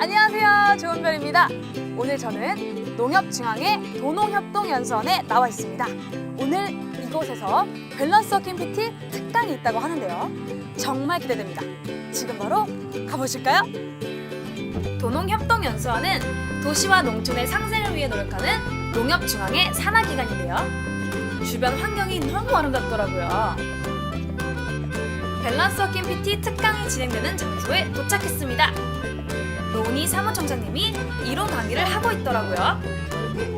안녕하세요. 좋은별입니다. 오늘 저는 농협중앙의 도농협동연수원에 나와 있습니다. 오늘 이곳에서 밸런스 워킹 PT 특강이 있다고 하는데요. 정말 기대됩니다. 지금 바로 가보실까요? 도농협동연수원은 도시와 농촌의 상생을 위해 노력하는 농협중앙의 산하기관인데요. 주변 환경이 너무 아름답더라고요. 밸런스 워킹 PT 특강이 진행되는 장소에 도착했습니다. 노은희 사무총장님이 이론 강의를 하고 있더라고요.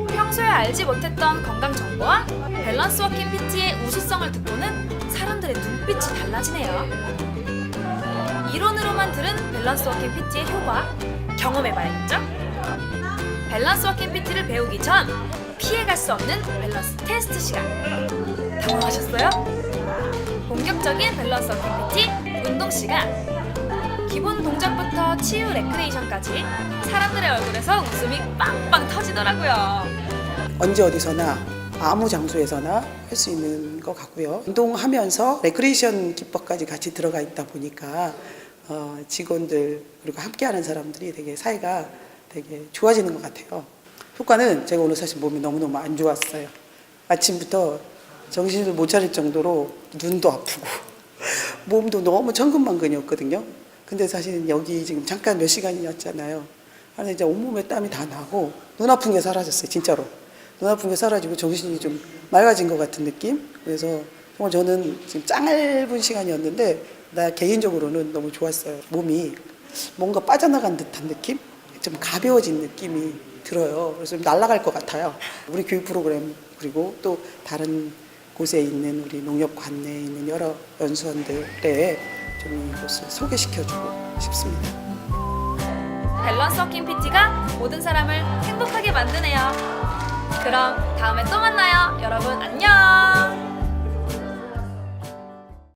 평소에 알지 못했던 건강 정보와 밸런스 워킹 PT의 우수성을 듣고는 사람들의 눈빛이 달라지네요. 이론으로만 들은 밸런스 워킹 PT의 효과 경험해봐야겠죠? 밸런스 워킹 PT를 배우기 전 피해갈 수 없는 밸런스 테스트 시간. 당황하셨어요? 본격적인 밸런스 워킹 PT 운동 시간. 기본 동작부터 치유 레크레이션까지 사람들의 얼굴에서 웃음이 빵빵 터지더라고요. 언제 어디서나 아무 장소에서나 할 수 있는 것 같고요. 운동하면서 레크레이션 기법까지 같이 들어가 있다 보니까 어, 직원들 그리고 함께하는 사람들이 되게 사이가 되게 좋아지는 것 같아요. 효과는 제가 오늘 사실 몸이 너무너무 안 좋았어요. 아침부터 정신을 못 차릴 정도로 눈도 아프고 몸도 너무 천근만근이었거든요. 근데 사실 여기 지금 잠깐 몇 시간이었잖아요. 하는 이제 온몸에 땀이 다 나고 눈 아픈 게 사라졌어요, 진짜로. 눈 아픈 게 사라지고 정신이 좀 맑아진 것 같은 느낌? 그래서 정말 저는 지금 짧은 시간이었는데 나 개인적으로는 너무 좋았어요. 몸이 뭔가 빠져나간 듯한 느낌? 좀 가벼워진 느낌이 들어요. 그래서 좀 날아갈 것 같아요. 우리 교육 프로그램 그리고 또 다른 곳에 있는 우리 농협 관내에 있는 여러 연수원들에 좀 이것을 소개시켜주고 싶습니다. 밸런스 워킹 PT가 모든 사람을 행복하게 만드네요. 그럼 다음에 또 만나요. 여러분!